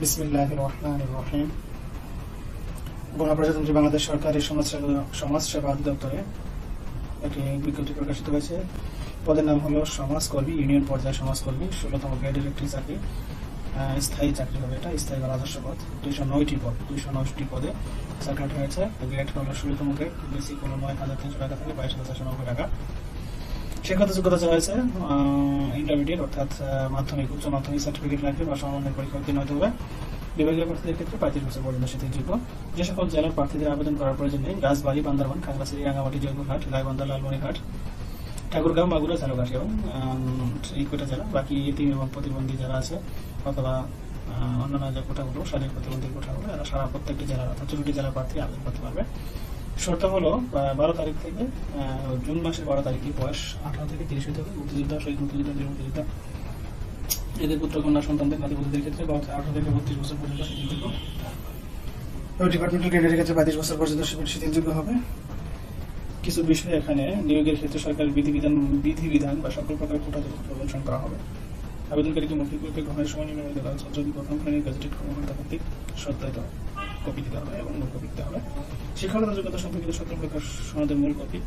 বিসমিল্লাহ রহমান রহিম। গণপ্রজাতন্ত্রী বাংলাদেশ সরকারের সমাজসেবা সমাজসেবা অধিদপ্তরে একটি বিজ্ঞপ্তি প্রকাশিত হয়েছে। পদের নাম হলো সমাজকর্মী, ইউনিয়ন পর্যায়ে সমাজকর্মী, ষোলোতম গ্রেডের একটি চাকরি। স্থায়ী চাকরি হবে এটা, স্থায়ী বা রাজস্ব পদ। দুইশো নয়টি পদ, দুইশো নয়টি পদে চাকরিটা হয়েছে। গ্রেড হলো ষোলোতম গ্রেড বেসিক হলো হাজার তিনশো টাকা থেকে বাইশ হাজার চারশো নব্বই টাকা। শিক্ষাগত যোগ্যতা হয়েছে ইন্টারমিডিয়েট অর্থাৎ মাধ্যমিক, উচ্চ মাধ্যমিক সার্টিফিকেট লাগবে বা সমন্বয় পরীক্ষা উত্তীর্ণ হতে হবে। বিভাগীয় প্রার্থীদের ক্ষেত্রে পঁয়ত্রিশ বছর পর্যন্ত শিথিলযোগ্য যে সকল জেলার প্রার্থীদের আবেদন করার প্রয়োজন নেই। রাজবাড়ী, বান্দারবান, খাগড়াছড়ি রাঙামাটি জয়পুরহাট গাইবান্ধা লালমনিরহাট, ঠাকুরগাঁও, মাগুরা, ঝালকাঠ এবং এই কয়টা জেলা। বাকি এতিম এবং প্রতিবন্ধী যারা আছে অথবা অন্যান্য যে কোটাগুলো শারীরিক প্রতিবন্ধী কোটাগুলো, এরা সারা প্রত্যেকটি জেলার অর্থাৎ চৌষট্টি জেলার প্রার্থী আবেদন করতে পারবে। শর্ত হলো বারো তারিখ থেকে জুন মাসের বারো তারিখে বয়স আঠারো থেকে তিরিশ হতে হবে। মুক্তিযোদ্ধা শহীদ মুক্তিযোদ্ধা বীর মুক্তিযোদ্ধা এদের পুত্র কন্যা সন্তানদের নাতিপুতিদের ক্ষেত্রে আঠারো থেকে বত্রিশ বছর পর্যন্ত শিথিলযোগ্য ডিপার্টমেন্টাল ক্যাডারের ক্ষেত্রে পঁয়ত্রিশ বছর পর্যন্ত শিথিলযোগ্য হবে? কিছু বিষয় এখানে নিয়োগের ক্ষেত্রে সরকারের বিধিবিধান বিধিবিধান বা সকল প্রকার কোটা প্রদর্শন করা হবে। আবেদনকারীকে রূপে গ্রহণের সময় করা হচ্ছে। যদি প্রথম শ্রেণির গেজেটেড কর্মকর্তা কর্তৃক সত্যায়িত কপি দিতে হবে এবং মূল কপি দিতে হবে। শিক্ষাগত যোগ্যতা সম্পর্কিত সকল প্রকার সনদের মূল কপি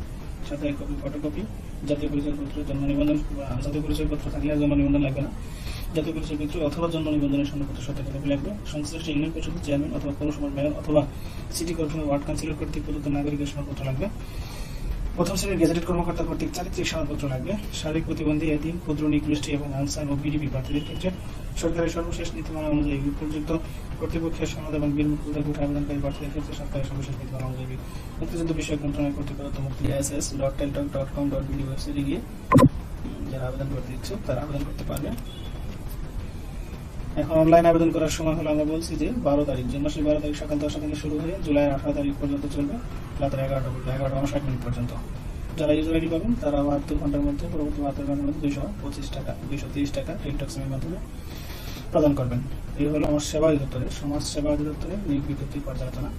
সাথে এক কপি ফটোকপি জাতীয় পরিচয়পত্র জন্ম নিবন্ধন জাতীয় পরিচয়পত্র থাকলে আর জন্ম নিবন্ধন লাগবে না। জাতীয় পরিচয় পত্র অথবা জন্ম নিবন্ধনের সনদপত্র কপি লাগবে সংশ্লিষ্ট ইউনিয়ন পরিষদের চেয়ারম্যান অথবা পৌরসভার মেয়র অথবা সিটি কর্পোরেশন ওয়ার্ড কাউন্সিলর কর্তৃক প্রদত্ত নাগরিকের সনদপত্র লাগবে। প্রথম শ্রেণির গেজেটেড কর্মকর্তা কর্তৃক চারিত্রিক সনদপত্র লাগবে। শারীরিক প্রতিবন্ধী এদিন ক্ষুদ্র, নিকৃষ্টি এবং আনসার ও বিডিপি প্রার্থীদের ক্ষেত্রে সরকারের সর্বশেষ নীতিমালা অনুযায়ী উপযুক্ত কর্তৃপক্ষের সনদ এবং বীর মুক্তিযোদ্ধা আবেদনকারী প্রার্থীদের ক্ষেত্রে সরকারের সর্বশেষ নীতিমালা অনুযায়ী মুক্তিযুদ্ধ বিষয়ক মন্ত্রণালয় কর্তৃক প্রদত্ত মুক্তি S S dot Teletalk dot com dot BD ওয়েবসাইটে গিয়ে যারা আবেদন করতে ইচ্ছুক তারা আবেদন করতে পারবে। এখন অনলাইন আবেদন করার সময় হলো আমরা বলছি যে বারো তারিখ, জুন মাসের বারো তারিখ সকাল দশটা থেকে শুরু হয়ে জুলাই আঠারো তারিখ পর্যন্ত চলবে। রাত্রে এগারোটা পর্যন্ত, এগারোটা ষাট মিনিট পর্যন্ত। যারা ইউজার আইডি পাবেন, তারা বাহাত্তর ঘণ্টার মধ্যে, পরবর্তী বাহাত্তর ঘণ্টার মধ্যে দুইশো পঁচিশ টাকা, দুইশো তিরিশ টাকা টেলিটক্সিমের মাধ্যমে প্রদান করবেন। এই হলো আমার সেবা অধিদপ্তরের, সমাজ সেবা অধিদপ্তরের নিয়োগ পর্যালোচনা।